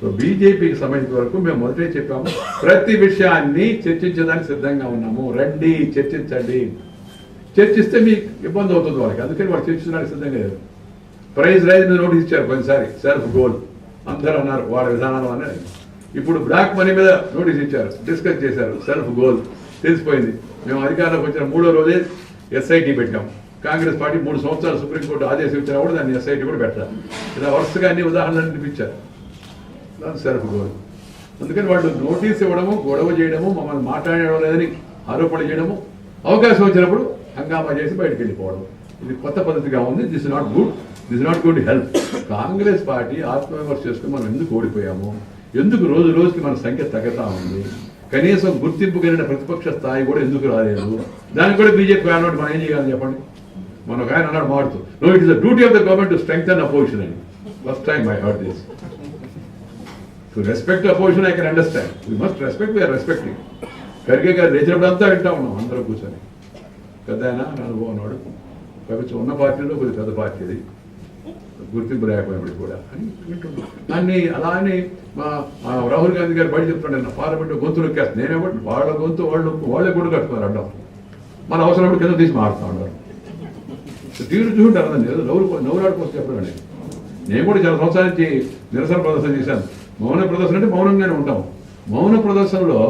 So బీజేపీకి సంబంధించిన వరకు మేము మొదటే చెప్పాము ప్రతి విషయాన్ని చర్చించడానికి సిద్ధంగా ఉన్నాము. రండి చర్చించండి. చర్చిస్తే మీకు ఇబ్బంది అవుతుంది వాళ్ళకి. అందుకని వాళ్ళు చర్చించడానికి సిద్ధంగా లేదు ప్రైజ్ రైజ్ మీద నోటీస్ ఇచ్చారు కొన్నిసారి. Self goal. అందరూ అన్నారు వాళ్ళ విధానాలు అన్నారు ఇప్పుడు బ్లాక్ మనీ మీద నోటీస్ ఇచ్చారు. డిస్కస్ చేశారు. Self goal. తెలిసిపోయింది. మేము అధికారంలోకి వచ్చిన మూడో రోజే ఎస్ఐటి పెట్టాం. కాంగ్రెస్ పార్టీ మూడు సంవత్సరాలు సుప్రీంకోర్టు ఆదేశం ఇచ్చినా కూడా దాన్ని ఎస్ఐటి కూడా పెట్టారు ఇలా వరుసగా అన్ని ఉదాహరణలు అనిపించారు దాని సెల్ఫ్ గోల్ అందుకని వాళ్ళు నోటీస్ ఇవ్వడము గొడవ చేయడము మమ్మల్ని మాట్లాడడం లేదని ఆరోపణ చేయడము అవకాశం వచ్చినప్పుడు హంగామా చేసి బయటకు వెళ్ళిపోవడం. ఇది కొత్త పద్ధతిగా ఉంది. This not good this not good help Congress party ఆత్మవిమర్శ చేసుకుని మనం ఎందుకు ఓడిపోయాము? ఎందుకు రోజు రోజుకి మన సంఖ్య తగ్గుతా ఉంది? కనీసం గుర్తింపు కలిగిన ప్రతిపక్ష స్థాయి కూడా ఎందుకు రాలేదు? దానికి కూడా బీజేపీ అన్నట్టు మనం ఏం చేయాలని చెప్పండి? మన ఒక ఆయన అన్నాడు మాడుతూ no it is the duty of the government to strength and opposition అని first time I heard this to respect opposition I can understand we must respect we are respecting Kharge గారు లేచినప్పుడు అంతా వింటా ఉన్నాం అందరూ కూర్చొని. పెద్ద ఆయన అనుభవం ఉన్నాడు ప్రభుత్వం ఉన్న పార్టీలో కొద్ది పెద్ద పార్టీ అది గుర్తింపు లేకపోయినప్పుడు కూడా అని వింటున్నాం. దాన్ని అలా అని మా రాహుల్ గాంధీ గారు బయట చెప్తున్నాడు నా పార్లమెంట్ గొంతు నొక్కేస్తుంది. నేనే బట్టి వాళ్ళ గొంతు వాళ్ళు వాళ్ళే కూడా కట్టుకున్నారు అడ్డం. మన అవసరం కింద తీసి మారుతా ఉన్నారు. తీరు చూసుంటారు అదండి ఏదో నవ్వులు నవ్వులాడుకోవచ్చు చెప్పడం నేను కూడా చాలా సంవత్సరానికి నిరసన ప్రదర్శన చేశాను. మౌన ప్రదర్శన అంటే మౌనంగానే ఉంటాం. మౌన ప్రదర్శనలో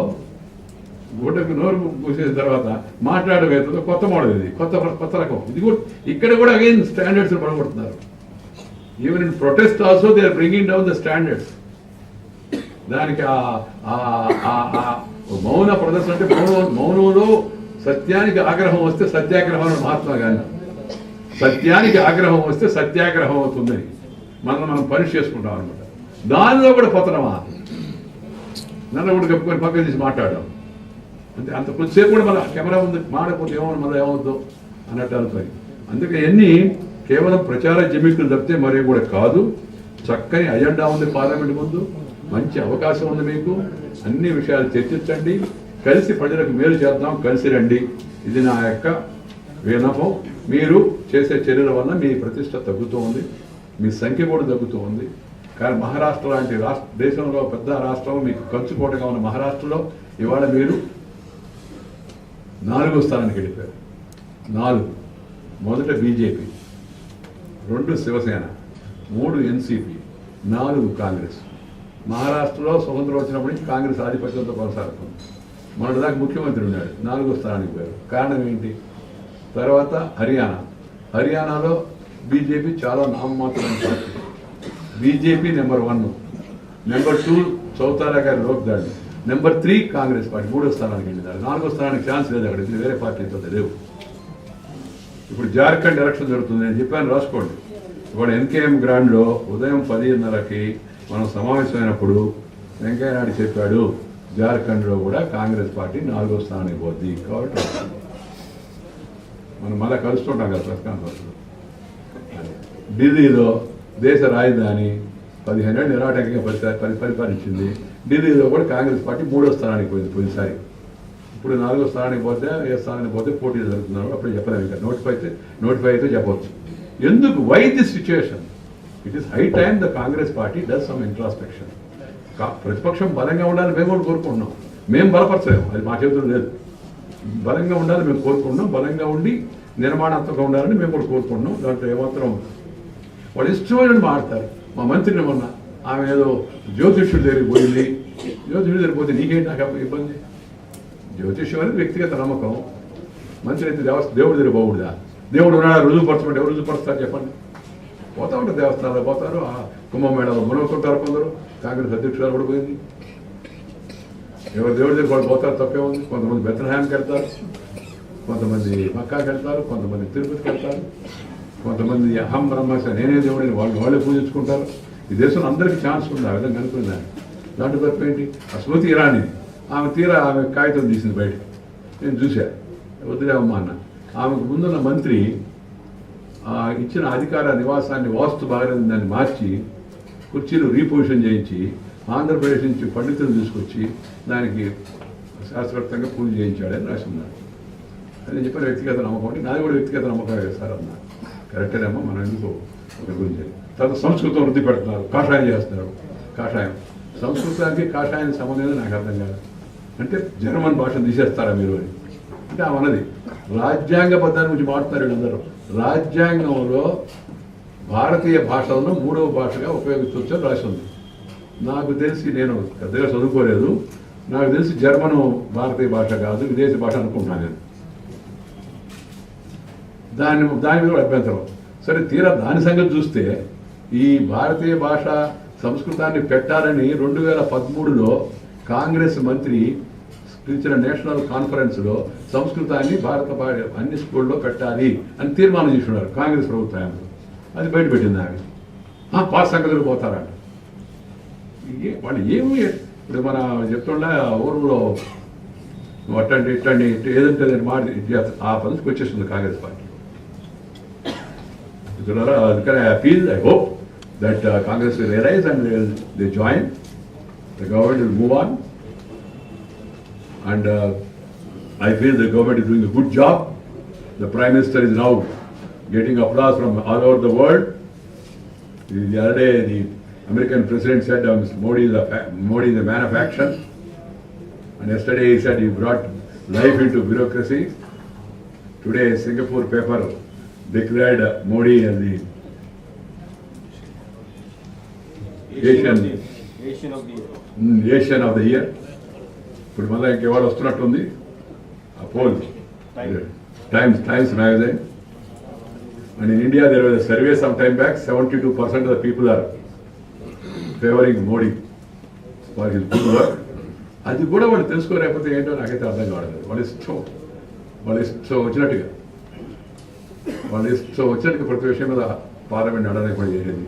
గుడ్డకు నోరు మూసేసిన తర్వాత మాట్లాడవేతో కొత్త మోడల్ ఇది కొత్త కొత్త రకం. ఇది కూడా ఇక్కడ కూడా again standards పడగొడుతున్నారు even in protest also they are bringing down the standards దానికి ఆ మౌన ప్రదర్శన అంటే మౌనం మౌనంలో సత్యానికి ఆగ్రహం వస్తే సత్యాగ్రహం అని మహాత్మా గాంధీ. సత్యానికి ఆగ్రహం వస్తే సత్యాగ్రహం అవుతుందని మనం మనం పనిష్ చేసుకుంటాం అనమాట దానిలో కూడా పతనమా నన్ను కూడా కప్పుకొని పక్కన తీసి మాట్లాడడం అంతే అంత కొద్దిసేపు కూడా మన కెమెరా ఉంది మాడకపోతే ఏమో మళ్ళీ ఏమవుతుందో అన్నట్టు అనుకోని అందుకే ఎన్ని కేవలం ప్రచార జమికులు తప్పితే మరే కూడా కాదు చక్కని అజెండా ఉంది పార్లమెంట్ ముందు మంచి అవకాశం ఉంది మీకు అన్ని విషయాలు చర్చించండి కలిసి ప్రజలకు మేలు చేద్దాం కలిసి రండి. ఇది నా యొక్క వినపం మీరు చేసే చర్యల వల్ల మీ ప్రతిష్ట తగ్గుతూ ఉంది మీ సంఖ్య కూడా తగ్గుతూ ఉంది కానీ మహారాష్ట్ర లాంటి రాష్ట్ర దేశంలో పెద్ద రాష్ట్రం మీకు కంచుకోటగా ఉన్న మహారాష్ట్రలో ఇవాళ మీరు నాలుగో స్థానానికి వెళ్ళిపోయారు. నాలుగు. మొదట బీజేపీ రెండు శివసేన మూడు ఎన్సీపీ నాలుగు కాంగ్రెస్. మహారాష్ట్రలో స్వతంత్రం వచ్చినప్పటి నుంచి కాంగ్రెస్ ఆధిపత్యంతో కొనసాగుతుంది. మొన్నటిదాకా ముఖ్యమంత్రి ఉన్నాడు నాలుగో స్థానానికి పోయారు. కారణం ఏంటి? తర్వాత హర్యానా. హర్యానాలో బీజేపీ చాలా నామమాత్రమైన party. BJP number one number two Chautala గారి లోక్దాడి నెంబర్ త్రీ కాంగ్రెస్ పార్టీ మూడో స్థానానికి వెళ్ళినారు నాలుగో స్థానానికి ఛాన్స్ లేదు అక్కడ ఇది వేరే పార్టీతో లేవు ఇప్పుడు జార్ఖండ్ ఎలక్షన్ జరుగుతుంది నేను చెప్పాను రాసుకోండి. ఇప్పుడు ఎన్కేఎం గ్రాండ్లో ఉదయం పదిన్నరకి మనం సమావేశమైనప్పుడు వెంకయ్యనాయుడు చెప్పాడు జార్ఖండ్లో కూడా కాంగ్రెస్ పార్టీ నాలుగో స్థానానికి పోద్ది. కాబట్టి మనం మళ్ళీ కలుస్తుంటాం కదా ప్రెస్ కాన్ఫరెన్స్లో ఢిల్లీలో దేశ రాజధాని పదిహేనేళ్ళు నిరాటకంగా పరిసా- పరి పరిపాలించింది. ఢిల్లీలో కూడా కాంగ్రెస్ పార్టీ మూడో స్థానానికి పోయింది పోయినసారి. ఇప్పుడు నాలుగో స్థానానికి పోతే ఏ స్థానానికి పోతే పోటీ జరుగుతున్నారు అప్పుడు చెప్పలేము ఇంకా. నోటిఫై అయితే నోటిఫై అయితే చెప్పవచ్చు. ఎందుకు? Why this situation it is high time the Congress party does some introspection ప్రతిపక్షం బలంగా ఉండాలని మేము కూడా కోరుకుంటున్నాం. మేము బలపరచలేము. అది మా చేతులు లేదు. బలంగా ఉండాలని మేము కోరుకుంటున్నాం. బలంగా ఉండి నిర్మాణాత్మకంగా ఉండాలని మేము కూడా కోరుకుంటున్నాం. దాంట్లో ఏమాత్రం వాళ్ళు ఇష్టమైన మాడతారు మా మంత్రిని మొన్న ఆమె ఏదో జ్యోతిష్యుడి దగ్గరికి పోయింది. జ్యోతిష్యుడి దగ్గరికి పోతే నీకేంటి నాకు ఇబ్బంది? జ్యోతిష్యం అనేది వ్యక్తిగత నమ్మకం. మంత్రి అయితే దేవ దేవుడి దగ్గర పోకూడదా? దేవుడు ఉన్నాడు? రుజువుపరచమంటే ఎవరు రుజువుపరుస్తారు చెప్పండి. పోతా ఉంటారు దేవస్థానాలు పోతారు. ఆ కుంభమేళలో మునగుతుంటారు కొందరు. కాంగ్రెస్ అధ్యక్షురాలు కూడా పోయింది. ఎవరు దేవుడి దగ్గర వాళ్ళు పోతారు తప్పే ఉంది. కొంతమంది బెత్తనహాయంకి వెళ్తారు. కొంతమంది మక్కాకి వెళ్తారు. కొంతమంది తిరుపతికి వెళ్తారు. కొంతమంది అహం బ్రహ్మస్య నేనే దేవుడిని వాళ్ళు వాళ్ళే పూజించుకుంటారు. ఈ దేశంలో అందరికీ ఛాన్స్ ఉంది ఆ విధంగా అనుకున్నాను దాంట్లో తప్ప ఏంటి ఆ స్మృతి ఇరానీ ఆమె తీరా ఆమె కాగితం తీసింది బయటకు నేను చూశా. వదిలేవమ్మా అన్న. ఆమెకు ముందున్న మంత్రి ఆ ఇచ్చిన అధికార నివాసాన్ని వాస్తు బాగాలేని దాన్ని మార్చి కుర్చీలు రీపొజిషన్ చేయించి ఆంధ్రప్రదేశ్ నుంచి పండితులు తీసుకొచ్చి దానికి శాస్త్రోక్తంగా పూజ చేయించాడని రాసి ఉన్నాడు అది నేను చెప్పిన వ్యక్తిగత నమ్మకం. అంటే నాది కూడా వ్యక్తిగత నమ్మకం సార్ అన్నారు కరెక్టేనేమో మనం ఎందుకు గురించి. తర్వాత సంస్కృతం వృద్ధి పెడుతున్నారు కాషాయం చేస్తున్నారు. కాషాయం. సంస్కృతానికి కాషాయానికి సంబంధం నాకు అర్థం కాదు. అంటే జర్మన్ భాషను తీసేస్తారా మీరు అని. అంటే మనది. రాజ్యాంగ రాజ్యాంగబద్ధాన్ని గురించి మాట్లాడుతున్నారు వీళ్ళందరూ. రాజ్యాంగంలో భారతీయ భాషలను మూడవ భాషగా ఉపయోగించవచ్చు అని రాసి ఉంది. నాకు తెలిసి నేను పెద్దగా చదువుకోలేదు. నాకు తెలిసి జర్మను భారతీయ భాష కాదు విదేశీ భాష అనుకుంటున్నాను నేను. దాని దాని మీద కూడా అభ్యంతరం. సరే తీరా దాని సంగతి చూస్తే ఈ భారతీయ భాష సంస్కృతాన్ని పెట్టాలని రెండు వేల పదమూడులో కాంగ్రెస్ మంత్రి పిలిచిన నేషనల్ కాన్ఫరెన్స్లో సంస్కృతాన్ని భారత అన్ని స్కూల్లో పెట్టాలి అని తీర్మానం చేసుకున్నారు కాంగ్రెస్ ప్రభుత్వం. అది బయట పెట్టింది ఆమె పాస్ సంగతులు పోతారంట. ఏ- వాళ్ళు ఏమి ఇప్పుడు మన చెప్తుండే ఊరులో అట్టండి ఇట్టండి ఏదంటే మాట ఆ పనికి వచ్చేసింది Congress party. Uh, can I appeal, I hope that uh, Congress will arise and they, will, they join. The government will move on. And uh, I feel the government is doing a good job. The Prime Minister is now getting applause from all over the world. The, the other day, the American President said uh, mr. Modi, is a Modi is a man of action. And yesterday he said he brought life into bureaucracy. Today, Singapore paper declared Modi as the Asian. Of Asian. of the, mm, Asian of the year. ఇప్పుడు మళ్ళీ ఇంకెవాడు వస్తున్నట్టుంది? ఆ poll. Times Times magazine and in India there was survey some time back seventy two percent of the people are favouring Modi for his good work అది కూడా వాళ్ళు తెలుసుకోలేకపోతే ఏంటో నాకైతే అర్థం కావట్లేదు. వాళ్ళ ఇష్టం. వాళ్ళ ఇష్టం వచ్చినట్టుగా. వాళ్ళు ఇష్టం వచ్చినట్టుగా ప్రతి విషయం మీద పార్లమెంట్ నడవడానికి కూడా చేసేది